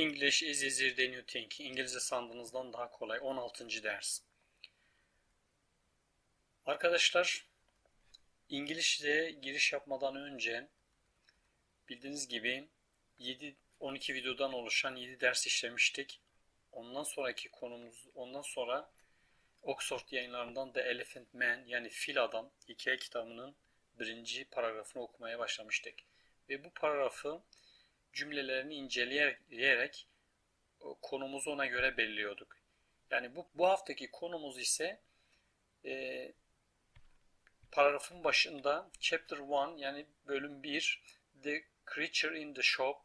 English is easier than you think. İngilizce sandığınızdan daha kolay. 16. ders. Arkadaşlar, İngilizce'ye giriş yapmadan önce bildiğiniz gibi 7 12 videodan oluşan 7 ders işlemiştik. Ondan sonraki konumuz ondan sonra Oxford yayınlarından The Elephant Man yani Fil Adam hikaye kitabının birinci paragrafını okumaya başlamıştık. Ve bu paragrafı cümlelerini inceleyerek o konumuzu ona göre belirliyorduk. Yani bu, bu haftaki konumuz ise e, paragrafın başında chapter 1 yani bölüm 1 the creature in the shop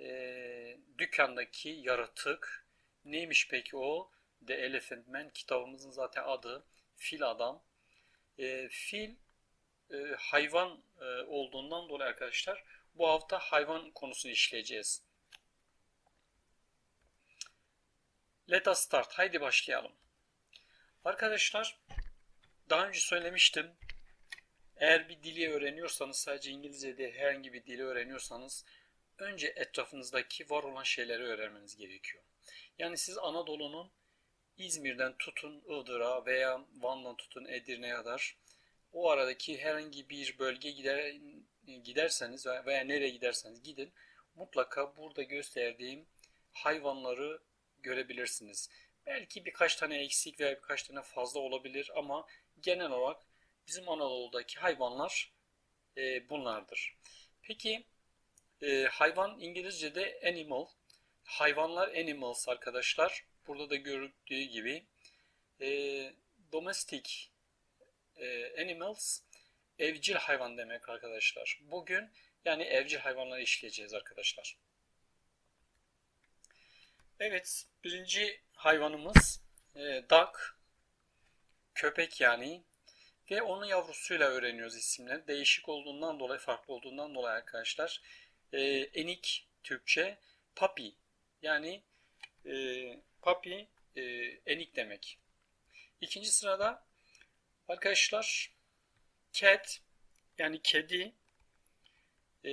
e, dükkandaki yaratık. Neymiş peki o? The Elephant Man kitabımızın zaten adı. Fil adam. E, fil e, hayvan e, olduğundan dolayı arkadaşlar bu hafta hayvan konusunu işleyeceğiz. Let us start. Haydi başlayalım. Arkadaşlar daha önce söylemiştim. Eğer bir dili öğreniyorsanız sadece İngilizce değil herhangi bir dili öğreniyorsanız önce etrafınızdaki var olan şeyleri öğrenmeniz gerekiyor. Yani siz Anadolu'nun İzmir'den tutun Iğdır'a veya Van'dan tutun Edirne'ye kadar o aradaki herhangi bir bölge gider, giderseniz veya nereye giderseniz gidin mutlaka burada gösterdiğim hayvanları görebilirsiniz. Belki birkaç tane eksik veya birkaç tane fazla olabilir ama genel olarak bizim Anadolu'daki hayvanlar e, bunlardır. Peki e, hayvan İngilizce'de animal. Hayvanlar animals arkadaşlar. Burada da görüldüğü gibi e, domestic e, animals evcil hayvan demek arkadaşlar. Bugün yani evcil hayvanları işleyeceğiz arkadaşlar. Evet birinci hayvanımız e, duck köpek yani ve onun yavrusuyla öğreniyoruz isimleri. Değişik olduğundan dolayı farklı olduğundan dolayı arkadaşlar. E, enik Türkçe puppy yani e, puppy e, enik demek. İkinci sırada arkadaşlar cat yani kedi e,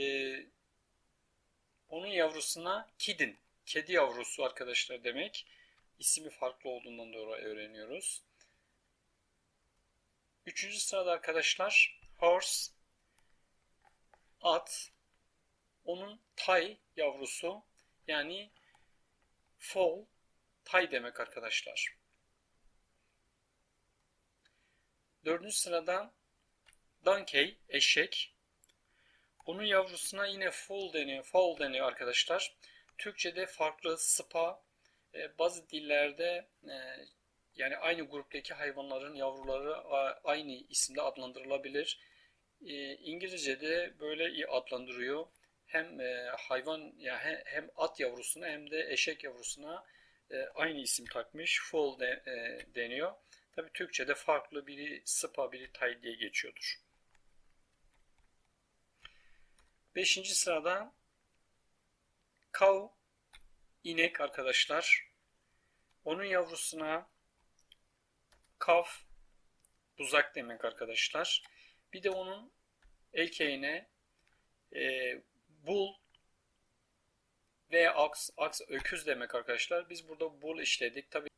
onun yavrusuna kidin kedi yavrusu arkadaşlar demek. İsmi farklı olduğundan dolayı öğreniyoruz. Üçüncü sırada arkadaşlar horse at onun tay yavrusu yani foal tay demek arkadaşlar. Dördüncü sırada donkey eşek. Bunun yavrusuna yine foal deniyor, foal deniyor arkadaşlar. Türkçe'de farklı spa, e, bazı dillerde e, yani aynı gruptaki hayvanların yavruları aynı isimde adlandırılabilir. E, İngilizce'de böyle adlandırıyor. Hem hayvan ya hem at yavrusuna hem de eşek yavrusuna aynı isim takmış. Foal de, deniyor. Tabi Türkçe'de farklı biri spa biri tay diye geçiyordur. Beşinci sırada kav inek arkadaşlar. Onun yavrusuna kaf buzak demek arkadaşlar. Bir de onun erkeğine e, bul ve aks, aks öküz demek arkadaşlar. Biz burada bul işledik. Tabii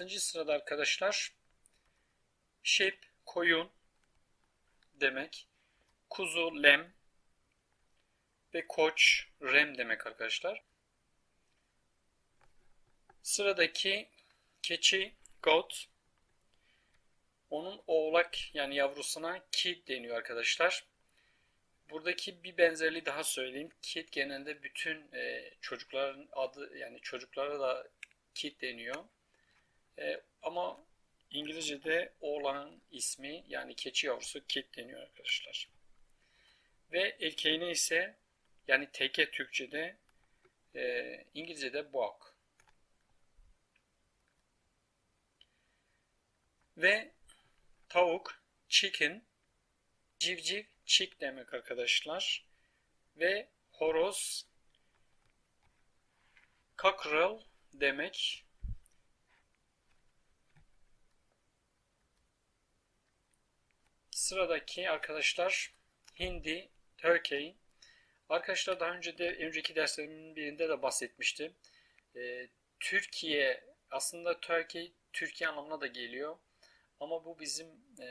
6. sırada arkadaşlar sheep koyun demek. Kuzu lem ve koç rem demek arkadaşlar. Sıradaki keçi goat onun oğlak yani yavrusuna kid deniyor arkadaşlar. Buradaki bir benzerliği daha söyleyeyim. Kid genelde bütün e, çocukların adı yani çocuklara da kid deniyor. E, ama İngilizce'de oğlanın ismi yani keçi yavrusu kid deniyor arkadaşlar. Ve erkeğine ise yani teke Türkçe'de e, İngilizce'de bok. Ve tavuk chicken civciv chick demek arkadaşlar. Ve horoz cockerel demek. Sıradaki arkadaşlar hindi Turkey. Arkadaşlar daha önce de önceki derslerimin birinde de bahsetmiştim. Ee, Türkiye aslında Turkey Türkiye anlamına da geliyor. Ama bu bizim e,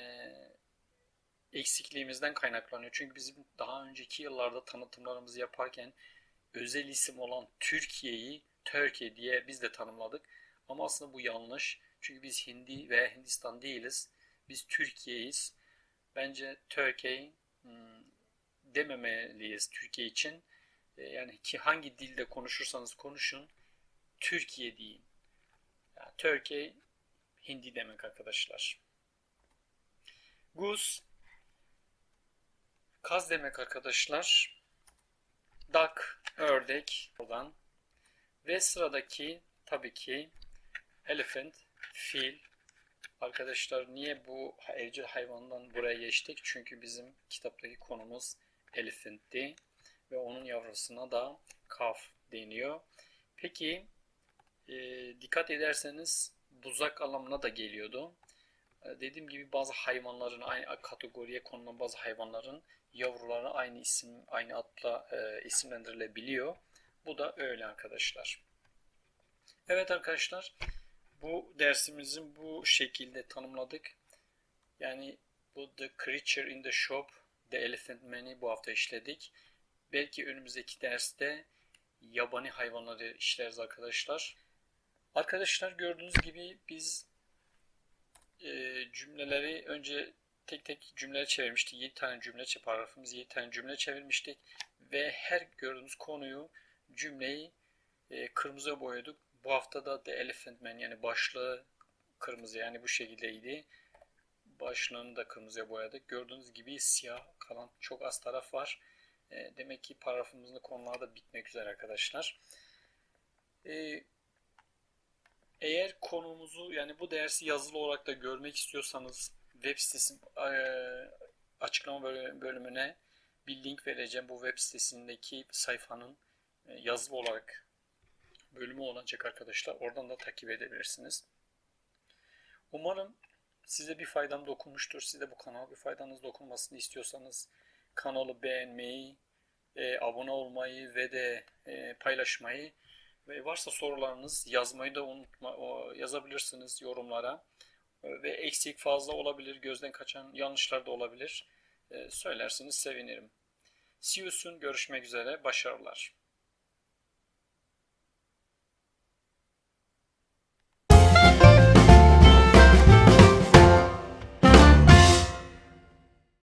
eksikliğimizden kaynaklanıyor. Çünkü bizim daha önceki yıllarda tanıtımlarımızı yaparken özel isim olan Türkiye'yi Türkiye diye biz de tanımladık. Ama aslında bu yanlış. Çünkü biz Hindi ve Hindistan değiliz. Biz Türkiye'yiz. Bence Türkiye hmm, dememeliyiz Türkiye için. E, Yani ki hangi dilde konuşursanız konuşun Türkiye deyin. Yani Türkiye Hindi demek arkadaşlar. Goose kaz demek arkadaşlar. Duck ördek oradan. Ve sıradaki tabii ki elephant fil. Arkadaşlar niye bu evcil hayvandan buraya geçtik? Çünkü bizim kitaptaki konumuz elephant'ti ve onun yavrusuna da calf deniyor. Peki e, dikkat ederseniz buzak anlamına da geliyordu. E, dediğim gibi bazı hayvanların aynı kategoriye konulan bazı hayvanların yavruları aynı isim aynı adla e, isimlendirilebiliyor. Bu da öyle arkadaşlar. Evet arkadaşlar bu dersimizin bu şekilde tanımladık. Yani bu The Creature in the Shop, The Elephant Man'i bu hafta işledik. Belki önümüzdeki derste yabani hayvanları işleriz arkadaşlar. Arkadaşlar gördüğünüz gibi biz e, cümleleri önce tek tek cümleye çevirmiştik. 7 tane cümle paragrafımız 7 tane cümle çevirmiştik. Ve her gördüğünüz konuyu cümleyi e, kırmızıya boyadık. Bu hafta da The Elephant Man yani başlığı kırmızı yani bu şekildeydi. Başlığını da kırmızıya boyadık. Gördüğünüz gibi siyah kalan çok az taraf var. E, demek ki paragrafımızın konuları da bitmek üzere arkadaşlar. E, eğer konumuzu yani bu dersi yazılı olarak da görmek istiyorsanız web sitesi e, açıklama bölümüne bir link vereceğim. Bu web sitesindeki sayfanın e, yazılı olarak bölümü olacak arkadaşlar. Oradan da takip edebilirsiniz. Umarım size bir faydam dokunmuştur. Siz de bu kanala bir faydanız dokunmasını istiyorsanız kanalı beğenmeyi, e, abone olmayı ve de e, paylaşmayı ve varsa sorularınız yazmayı da unutma, o, yazabilirsiniz yorumlara. E, ve eksik fazla olabilir, gözden kaçan yanlışlar da olabilir. E, söylersiniz sevinirim. See you soon, görüşmek üzere, başarılar.